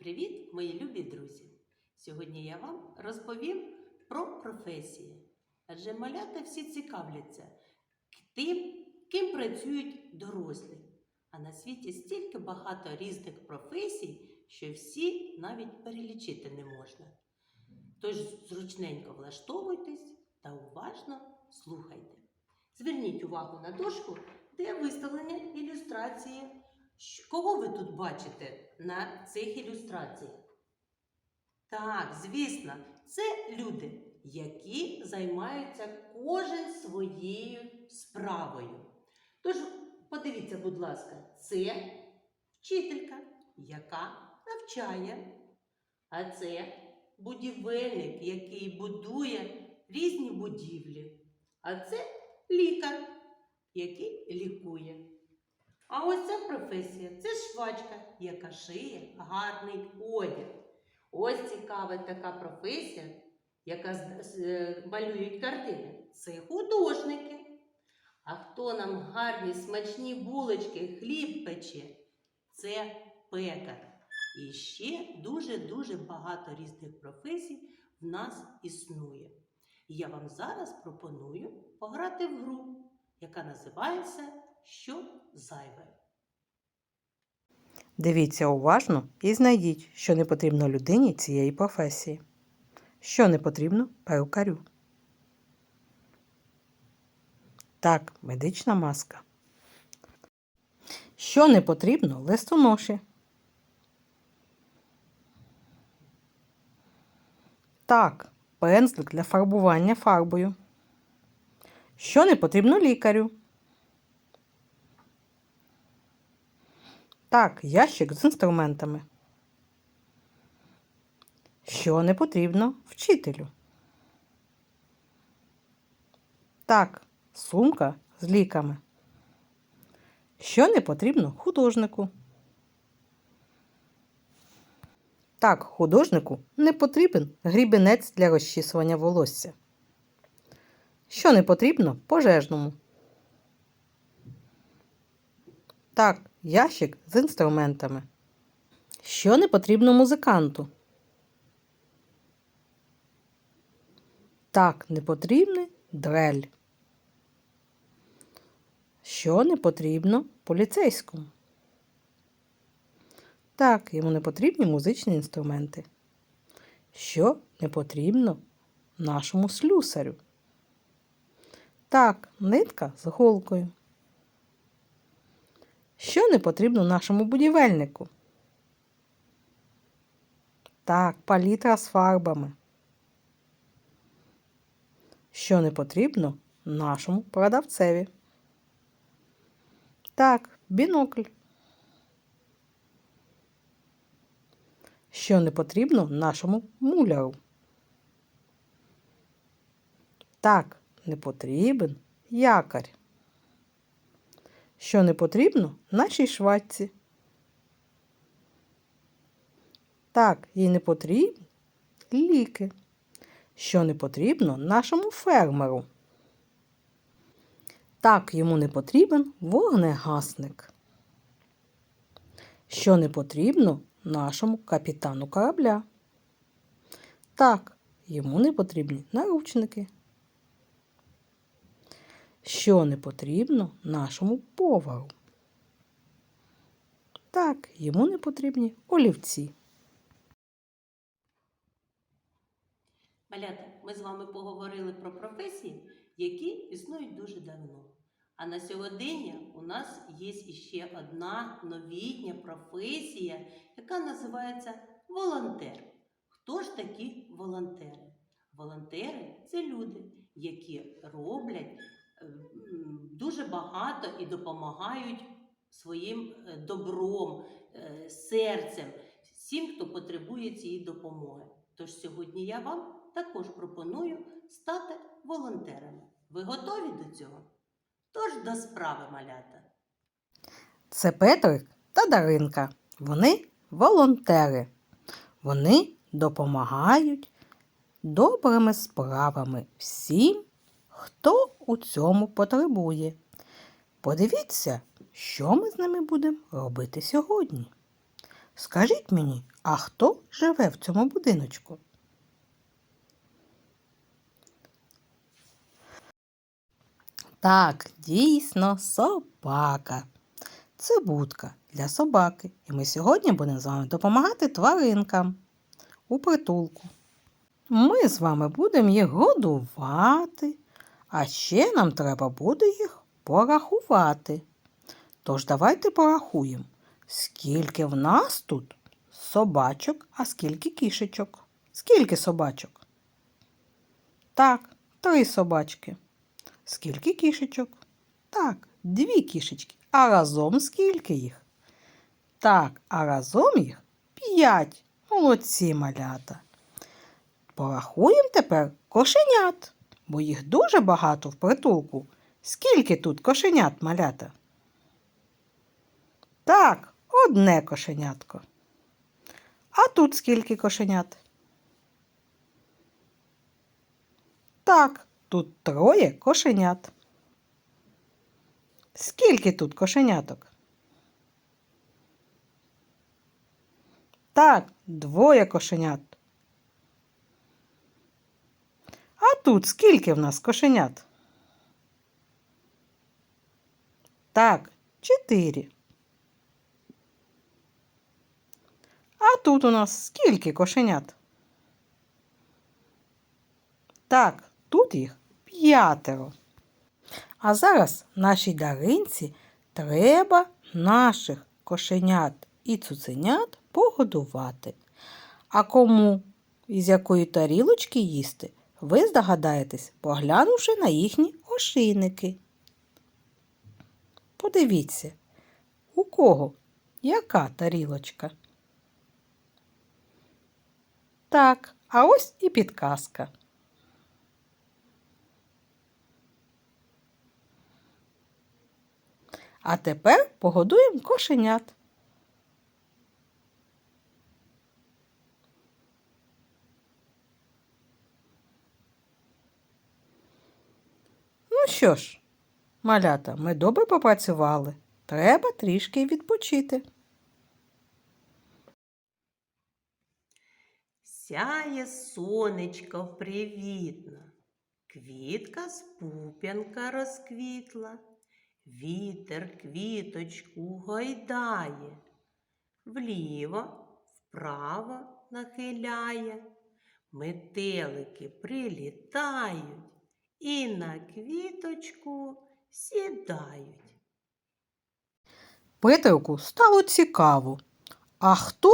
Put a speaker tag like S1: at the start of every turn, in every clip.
S1: Привіт, мої любі друзі! Сьогодні я вам розповім про професії. Адже малята всі цікавляться тим, ким працюють дорослі. А на світі стільки багато різних професій, що всі навіть перелічити не можна. Тож зручненько влаштовуйтесь та уважно слухайте. Зверніть увагу на дошку, де виставлені ілюстрації. Кого ви тут бачите на цих ілюстраціях? Так, звісно, це люди, які займаються кожен своєю справою. Тож, подивіться, будь ласка, це вчителька, яка навчає. А це будівельник, який будує різні будівлі. А це лікар, який лікує. А ось ця професія це швачка, яка шиє гарний одяг. Ось цікава така професія, яка е, малюють картини. Це художники. А хто нам гарні смачні булочки, хліб пече? Це пекар. І ще дуже-дуже багато різних професій в нас існує. І я вам зараз пропоную пограти в гру, яка називається Що зайве.
S2: Дивіться уважно і знайдіть, що не потрібно людині цієї професії. Що не потрібно перукарю. Так, медична маска. Що не потрібно листоноші. Так, пензлик для фарбування фарбою. Що не потрібно лікарю. Так, ящик з інструментами. Що не потрібно вчителю? Так, сумка з ліками. Що не потрібно художнику? Так, художнику не потрібен грібінець для розчісування волосся. Що не потрібно пожежному? Так, ящик з інструментами. Що не потрібно музиканту? Так, не потрібний дрель. Що не потрібно поліцейському? Так, йому не потрібні музичні інструменти. Що не потрібно нашому слюсарю? Так, нитка з голкою. Що не потрібно нашому будівельнику? Так, палітра з фарбами. Що не потрібно нашому продавцеві? Так, бінокль. Що не потрібно нашому муляру? Так, не потрібен якорь. Що не потрібно нашій швачці? Так, їй не потрібні ліки. Що не потрібно нашому фермеру? Так, йому не потрібен вогнегасник. Що не потрібно нашому капітану корабля? Так, йому не потрібні наручники. Що не потрібно нашому повару? Так, йому не потрібні олівці.
S1: Малята, ми з вами поговорили про професії, які існують дуже давно. А на сьогодення у нас є іще одна новітня професія, яка називається волонтер. Хто ж такі волонтери? Волонтери це люди, які роблять дуже багато і допомагають своїм е, добром, е, серцем всім, хто потребує цієї допомоги. Тож сьогодні я вам також пропоную стати волонтерами. Ви готові до цього? Тож до справи, малята.
S2: Це Петрик та Даринка. Вони волонтери. Вони допомагають добрими справами всім, хто у цьому потребує. Подивіться, що ми з ними будемо робити сьогодні. Скажіть мені, а хто живе в цьому будиночку? Так, дійсно, собака. Це будка для собаки. І ми сьогодні будемо з вами допомагати тваринкам у притулку. Ми з вами будемо їх годувати, а ще нам треба буде їх порахувати. Тож давайте порахуємо, скільки в нас тут собачок, а скільки кішечок. Скільки собачок? Так, три собачки. Скільки кішечок? Так, дві кішечки. А разом скільки їх? Так, а разом їх п'ять. Молодці малята. Порахуємо тепер кошенят, бо їх дуже багато в притулку. Скільки тут кошенят, малята? Так, одне кошенятко. А тут скільки кошенят? Так, тут троє кошенят. Скільки тут кошеняток? Так, двоє кошенят. А тут скільки в нас кошенят? Так, чотири. А тут у нас скільки кошенят? Так, тут їх п'ятеро. А зараз нашій даринці треба наших кошенят і цуценят погодувати. А кому із якої тарілочки їсти, ви здогадаєтесь, поглянувши на їхні ошийники. Подивіться, у кого яка тарілочка? Так, а ось і підказка. А тепер погодуємо кошенят. Ну що ж, малята, ми добре попрацювали. Треба трішки відпочити.
S1: Сяє сонечко привітно, квітка з пуп'янка розквітла, вітер квіточку гойдає, вліво, вправо нахиляє, метелики прилітають і на квіточку сідають.
S2: Петрику стало цікаво. А хто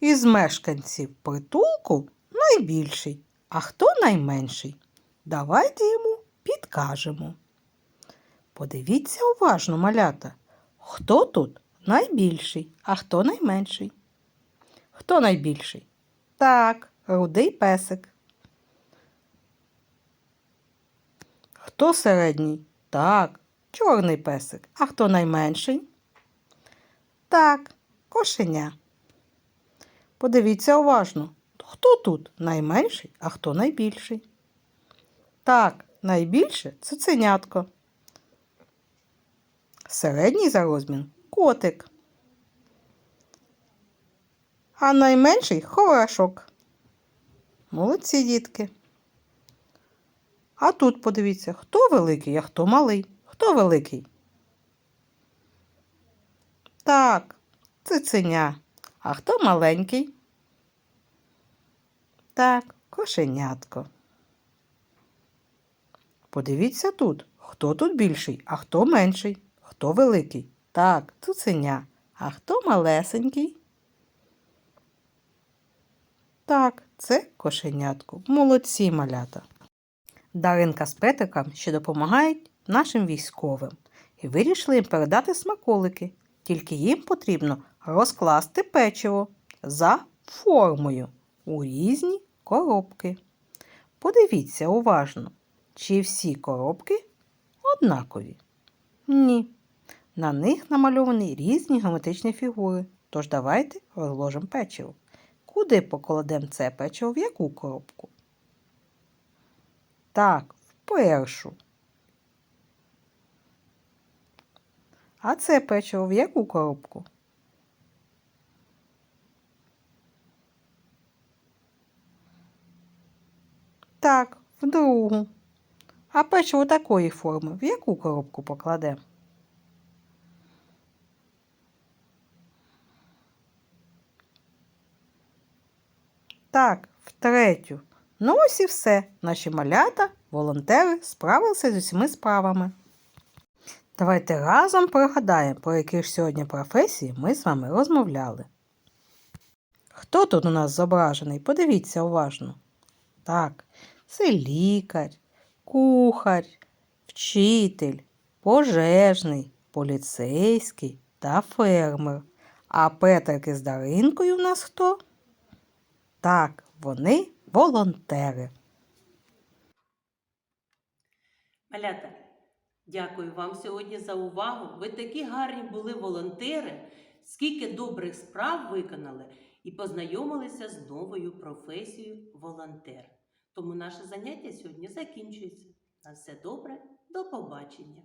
S2: із мешканців притулку найбільший, а хто найменший? Давайте йому підкажемо. Подивіться уважно, малята, хто тут найбільший, а хто найменший? Хто найбільший? Так, рудий песик. Хто середній? Так, чорний песик. А хто найменший? Так, кошеня. Подивіться уважно, хто тут найменший, а хто найбільший. Так, найбільше цуценятко. Середній за розмін котик. А найменший хорашок. Молодці дітки. А тут подивіться, хто великий, а хто малий. Хто великий? Так, цуценя. А хто маленький? Так, кошенятко. Подивіться тут, хто тут більший, а хто менший, хто великий. Так, цуценя. А хто малесенький? Так, це кошенятко. Молодці малята. Даринка з Петриком ще допомагають нашим військовим і вирішили їм передати смаколики. Тільки їм потрібно розкласти печиво за формою у різні коробки. Подивіться уважно, чи всі коробки однакові. Ні. На них намальовані різні геометричні фігури. Тож давайте розложимо печиво. Куди покладемо це печиво в яку коробку? Так, в першу. А це печиво в яку коробку? Так, в другу. А печиво такої форми в яку коробку покладе? Так, в третю. Ну ось і все. Наші малята, волонтери справилися з усіма справами. Давайте разом пригадаємо, про які ж сьогодні професії ми з вами розмовляли. Хто тут у нас зображений? Подивіться уважно. Так, це лікар, кухар, вчитель, пожежний, поліцейський та фермер. А Петрики з Даринкою у нас хто? Так, вони волонтери.
S1: Малята, дякую вам сьогодні за увагу. Ви такі гарні були волонтери, скільки добрих справ виконали і познайомилися з новою професією волонтер. Тому наше заняття сьогодні закінчується. На все добре, до побачення!